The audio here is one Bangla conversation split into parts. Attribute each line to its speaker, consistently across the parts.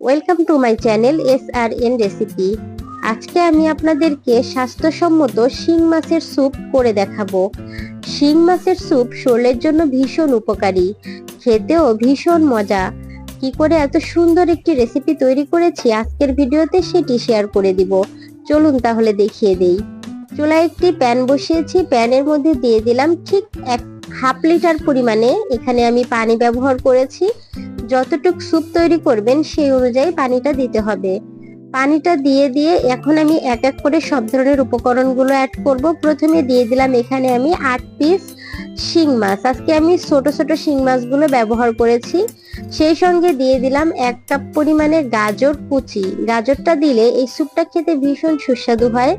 Speaker 1: Welcome to my channel S R N recipe আজকে আমি আপনাদেরকে স্বাস্থ্যসম্মত শিং মাছের স্যুপ করে দেখাবো। শিং মাছের স্যুপ শরীরের জন্য ভীষণ উপকারী। খেতেও ভীষণ মজা। কি করে এত সুন্দর একটি রেসিপি তৈরি করেছি আজকের ভিডিওতে সেটি শেয়ার করে দিব। চলুন তাহলে দেখিয়ে দেই। চুলায় একটি প্যান বসিয়েছি। প্যানের মধ্যে দিয়ে দিলাম ঠিক এক হাফ লিটার পরিমাণে। এখানে আমি পানি ব্যবহার করেছি। যতটুক স্যুপ তৈরি করবেন, সেই অনুযায়ী পানিটা দিতে হবে। পানিটা দিয়ে দিয়ে এখন আমি এক এক করে সব ধরনের উপকরণগুলো অ্যাড করব। প্রথমে দিয়ে দিলাম এখানে আমি আট পিস শিং মাছ। আজকে আমি ছোট ছোট শিং মাছগুলো ব্যবহার করেছি। সেই সঙ্গে দিয়ে দিলাম এক কাপ পরিমাণে গাজর কুচি। গাজরটা দিলে এই স্যুপটা খেতে ভীষণ সুস্বাদু হয়।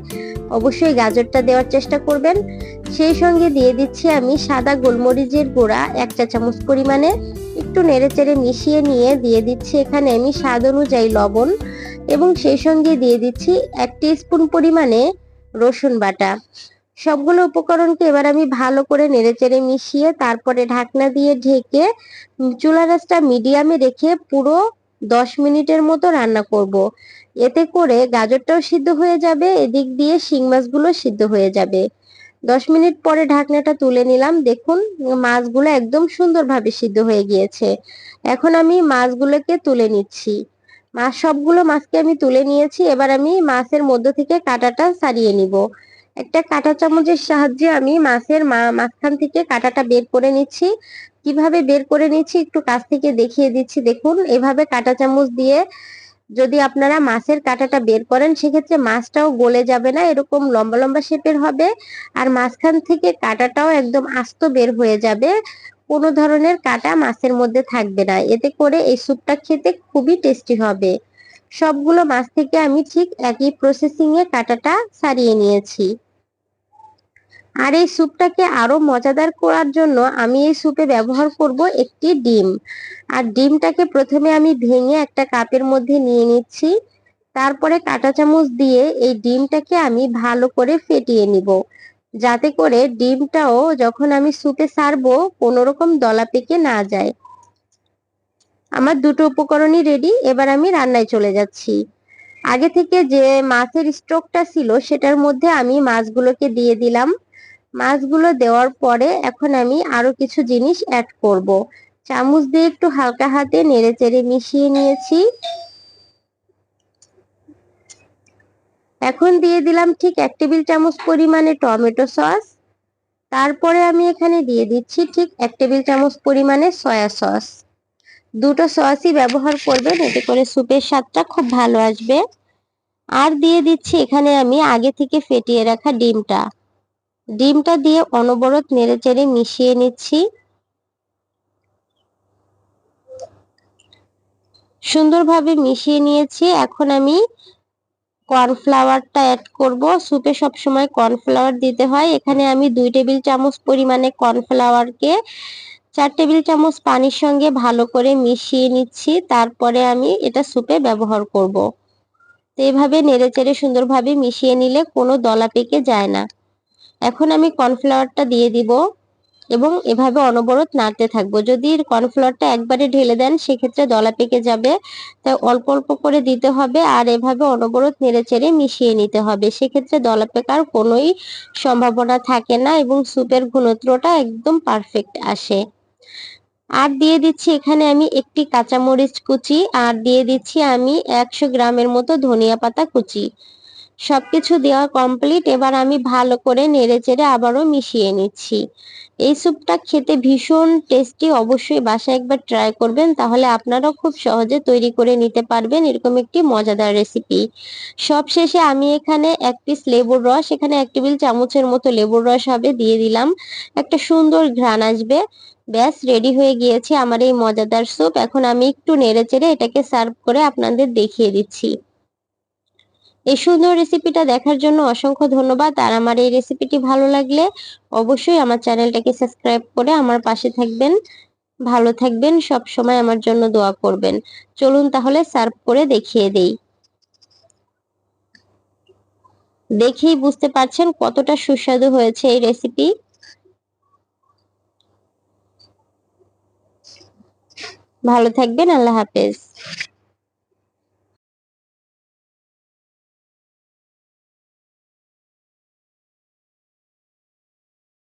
Speaker 1: অবশ্যই গাজরটা দেওয়ার চেষ্টা করবেন। সেই সঙ্গে দিয়ে দিচ্ছি আমি সাদা গোলমরিচের গুঁড়া, এক চা চামচ পরিমাণে। একটু নেড়েচেড়ে মিশিয়ে নিয়ে দিয়ে দিচ্ছি এখানে আমি স্বাদ অনুযায়ী লবণ। এবং সেই সঙ্গে দিয়ে দিচ্ছি এক স্পুন পরিমাণে রসুন বাটা। সবগুলো উপকরণকে এবার আমি ভালো করে নেড়েচেড়ে মিশিয়ে তারপরে ঢাকনা দিয়ে ঢেকে চুলা রাসটা মিডিয়ামে রেখে পুরো দশ মিনিটের মতো রান্না করব। এতে করে গাজরটাও সিদ্ধ হয়ে যাবে, এদিক দিয়ে শিং মাছগুলো সিদ্ধ হয়ে যাবে। দশ মিনিট পরে ঢাকনাটা তুলে নিলাম। দেখুন, মাছগুলো একদম সুন্দরভাবে সিদ্ধ হয়ে গিয়েছে। এখন আমি মাছগুলোকে তুলে নিচ্ছি। মাছ সবগুলো মাছকে আমি তুলে নিয়েছি। এবার আমি মাছের মধ্য থেকে কাঁটাটা সারিয়ে নিব। একটা কাঁটা চামচের সাহায্যে আমি মাছের মাঝখান থেকে কাঁটাটা বের করে নিচ্ছি। কীভাবে বের করে নিচ্ছি একটু কাছ থেকে দেখিয়ে দিচ্ছি। দেখুন, এভাবে কাঁটা চামচ দিয়ে যদি আপনারা মাছের কাঁটাটা বের করেন, সেক্ষেত্রে মাছটাও গলে যাবে না, এরকম লম্বা লম্বা শেপের হবে। আর মাঝখান থেকে কাঁটাটাও একদম আস্ত বের হয়ে যাবে। কোনো ধরনের কাঁটা মাছের মধ্যে থাকবে না। এতে করে এই স্যুপটা খেতে খুবই টেস্টি হবে। সবগুলো মাছ থেকে আমি ঠিক একই প্রসেসিং এ কাটাটা সারিয়ে নিয়েছি। আর এই স্যুপটাকে আরও মজাদার করার জন্য আমি এই স্যুপে ব্যবহার করব একটি ডিম। আর ডিমটাকে প্রথমে আমি ভেঙে একটা কাপের মধ্যে নিয়ে নিচ্ছি। তারপরে কাঁটা চামচ দিয়ে এই ডিমটাকে আমি ভালো করে ফেটিয়ে নিব। যাতে করে ডিমটাও যখন আমি স্যুপে সারবো কোনো রকম দলা পেকে না যায়। আমার দুটো উপকরণই রেডি এবার আমি রান্নায় চলে যাচ্ছি। আগে থেকে যে মাছের স্টকটা ছিল, সেটার মধ্যে আমি মাছগুলোকে দিয়ে দিলাম। মাছগুলো দেওয়ার পরে এখন আমি আরও কিছু জিনিস অ্যাড করব। চামচ দিয়ে একটু হালকা হাতে নেড়ে চেড়ে মিশিয়ে নিয়েছি। এখন দিয়ে দিলাম ঠিক এক টেবিল চামচ পরিমাণে টমেটো সস। তারপরে আমি এখানে দিয়ে দিচ্ছি ঠিক এক টেবিল চামচ পরিমাণে সয়া সস। দুটো সসই ব্যবহার করবেন, এতে করে স্যুপের স্বাদটা খুব ভালো আসবে। আর দিয়ে দিচ্ছি এখানে আমি আগে থেকে ফেটিয়ে রাখা ডিমটা। ডিমটা দিয়ে অনবরত নেড়েচেড়ে মিশিয়ে নিচ্ছি। সুন্দরভাবে মিশিয়ে নিয়েছি। এখন আমি কর্নফ্লাওয়ারটা অ্যাড করব। স্যুপে সবসময় কর্নফ্লাওয়ার দিতে হয়। এখানে আমি দুই টেবিল চামচ পরিমাণে কর্নফ্লাওয়ারকে চার টেবিল চামচ পানির সঙ্গে ভালো করে মিশিয়ে নিচ্ছি, তারপরে আমি এটা স্যুপে ব্যবহার করব। তো এভাবে নেড়ে চেড়ে সুন্দরভাবে মিশিয়ে নিলে কোনো দলা পেকে যায় না। এখন আমি কর্নফ্লাওয়ারটা দিয়ে দিব এবং এভাবে অনবরত নাড়তে থাকব। যদি কর্নফ্লাওয়ারটা একবারে ঢেলে দেন, সেক্ষেত্রে দলা পেকে যাবে। তাই অল্প অল্প করে দিতে হবে আর এভাবে অনবরত নেড়ে চেড়ে মিশিয়ে নিতে হবে। সেক্ষেত্রে দলা পেকার কোনোই সম্ভাবনা থাকে না এবং স্যুপের ঘনত্বটা একদম পারফেক্ট আসে। আর দিয়ে দিচ্ছি এখানে আমি একটি কাঁচামরিচ কুচি, আর দিয়ে দিচ্ছি আমি একশো গ্রামের মতো ধনিয়া পাতা কুচি। সবকিছু দেওয়া কমপ্লিট এবার আমি ভালো করে নেড়ে চেড়ে আবারও মিশিয়ে নিচ্ছি। এই স্যুপটা খেতে ভীষণ টেস্টি অবশ্যই বাসায় একবার ট্রাই করবেন, তাহলে আপনারাও খুব সহজে তৈরি করে নিতে পারবেন, এরকম একটি মজাদার রেসিপি সব শেষে আমি এখানে এক পিস লেবুর রস, এখানে এক টেবিল চামচের মতো লেবুর রস হবে, দিয়ে দিলাম। একটা সুন্দর ঘ্রাণ আসবে। ব্যাস রেডি হয়ে গিয়েছে আমার এই মজাদার স্যুপ এখন আমি একটু নেড়ে চেড়ে এটাকে সার্ভ করে আপনাদের দেখিয়ে দিচ্ছি। এই সুন্দর রেসিপিটা দেখার জন্য অসংখ্য ধন্যবাদ। আর আমার এই রেসিপিটি ভালো লাগলে অবশ্যই আমার চ্যানেলটাকে সাবস্ক্রাইব করে আমার পাশে থাকবেন। ভালো থাকবেন, সব সময় আমার জন্য দোয়া করবেন। চলুন তাহলে সার্ভ করে দেখিয়ে দেই। দেখেই বুঝতে পারছেন কতটা সুস্বাদু হয়েছে এই রেসিপি ভালো থাকবেন, আল্লাহ হাফেজ।